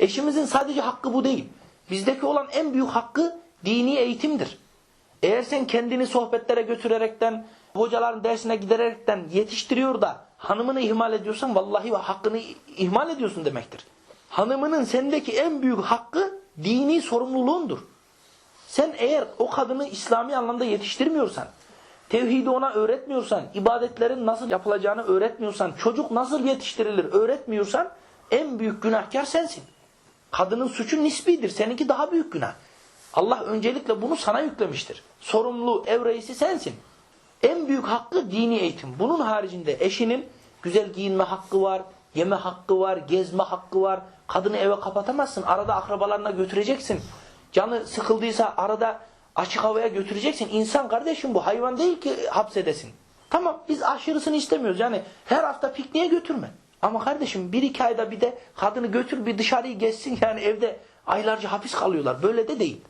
Eşimizin sadece hakkı bu değil. Bizdeki olan en büyük hakkı dini eğitimdir. Eğer sen kendini sohbetlere götürerekten, hocaların dersine gidererekten yetiştiriyor da hanımını ihmal ediyorsan vallahi hakkını ihmal ediyorsun demektir. Hanımının sendeki en büyük hakkı dini sorumluluğundur. Sen eğer o kadını İslami anlamda yetiştirmiyorsan, tevhidi ona öğretmiyorsan, ibadetlerin nasıl yapılacağını öğretmiyorsan, çocuk nasıl yetiştirilir öğretmiyorsan en büyük günahkar sensin. Kadının suçu nisbidir. Seninki daha büyük günah. Allah öncelikle bunu sana yüklemiştir. Sorumlu ev reisi sensin. En büyük hakkı dini eğitim. Bunun haricinde eşinin güzel giyinme hakkı var, yeme hakkı var, gezme hakkı var. Kadını eve kapatamazsın. Arada akrabalarına götüreceksin. Canı sıkıldıysa arada açık havaya götüreceksin. İnsan kardeşim bu. Hayvan değil ki hapsedesin. Tamam biz aşırısını istemiyoruz. Yani her hafta pikniğe götürme. Ama kardeşim bir iki ayda bir de kadını götür bir dışarıyı gezsin. Yani evde aylarca hapis kalıyorlar. Böyle de değil.